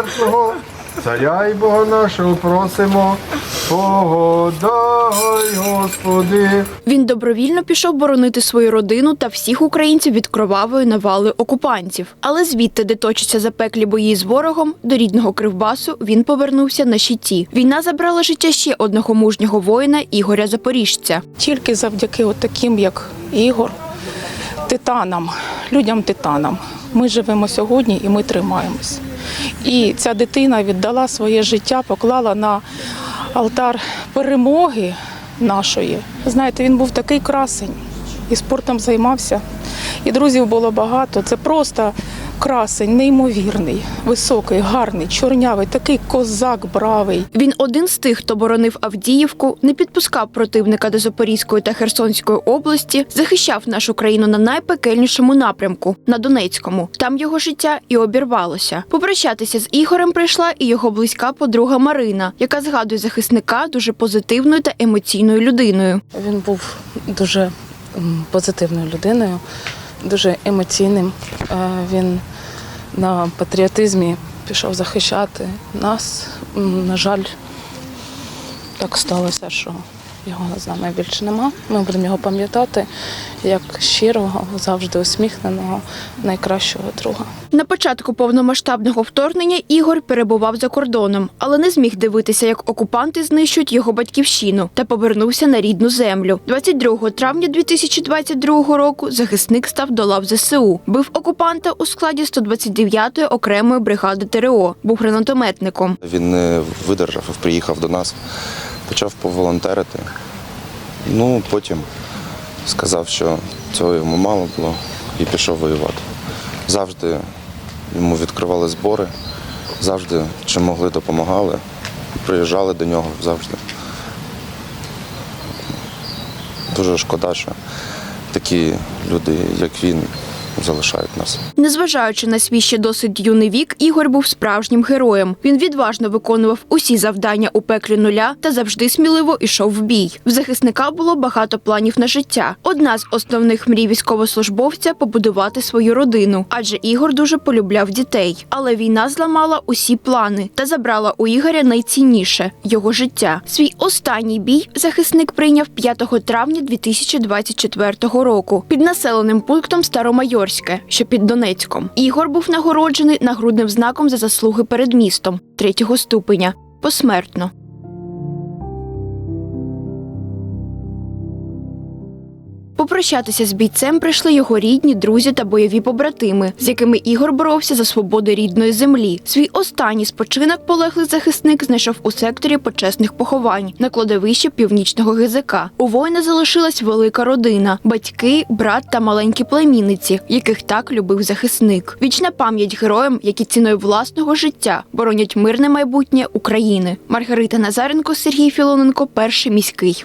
милосердного, царя і Бога нашого просимо, погодай, Господи. Він добровільно пішов боронити свою родину та всіх українців від кровавої навали окупантів. Але звідти, де точаться запеклі бої з ворогом, до рідного Кривбасу він повернувся на щиті. Війна забрала життя ще одного мужнього воїна Ігоря Запоріжця. Тільки завдяки от таким, як Ігор, титанам, людям-титанам. Ми живемо сьогодні і ми тримаємось. І ця дитина віддала своє життя, поклала на алтар перемоги нашої. Знаєте, він був такий красень і спортом займався. І друзів було багато. Це просто красень, неймовірний, високий, гарний, чорнявий, такий козак бравий. Він один з тих, хто боронив Авдіївку, не підпускав противника до Запорізької та Херсонської області, захищав нашу країну на найпекельнішому напрямку на Донецькому. Там його життя і обірвалося. Попрощатися з Ігорем прийшла і його близька подруга Марина, яка згадує захисника дуже позитивною та емоційною людиною. Він був дуже позитивною людиною, дуже емоційним. Е, Він на патріотизмі пішов захищати нас. На жаль, так сталося, що його з нами більше нема. Ми будемо його пам'ятати як щирого, завжди усміхненого, найкращого друга. На початку повномасштабного вторгнення Ігор перебував за кордоном, але не зміг дивитися, як окупанти знищують його батьківщину та повернувся на рідну землю. 22 травня 2022 року захисник став до лав ЗСУ. Бив окупанта у складі 129-ї окремої бригади ТРО. Був гранатометником. Він не видержав приїхав до нас, почав поволонтерити. Ну, потім сказав, що цього йому мало було і пішов воювати. Завжди йому відкривали збори, завжди чим могли допомагали, приїжджали до нього завжди. Дуже шкода, що такі люди, як він, залишають нас. Незважаючи на свій ще досить юний вік, Ігор був справжнім героєм. Він відважно виконував усі завдання у пеклі нуля та завжди сміливо йшов в бій. В захисника було багато планів на життя. Одна з основних мрій військовослужбовця побудувати свою родину, адже Ігор дуже полюбляв дітей. Але війна зламала усі плани та забрала у Ігоря найцінніше його життя. Свій останній бій захисник прийняв 5 травня 2024 року під населеним пунктом Старомайорське, що під Донецьком. Ігор був нагороджений нагрудним знаком за заслуги перед містом третього ступеня посмертно. Попрощатися з бійцем прийшли його рідні, друзі та бойові побратими, з якими Ігор боровся за свободу рідної землі. Свій останній спочинок полеглий захисник знайшов у секторі почесних поховань на кладовищі північного ГЗК. У воїна залишилась велика родина: батьки, брат та маленькі племінниці, яких так любив захисник. Вічна пам'ять героям, які ціною власного життя боронять мирне майбутнє України. Маргарита Назаренко, Сергій Філоненко, перший міський.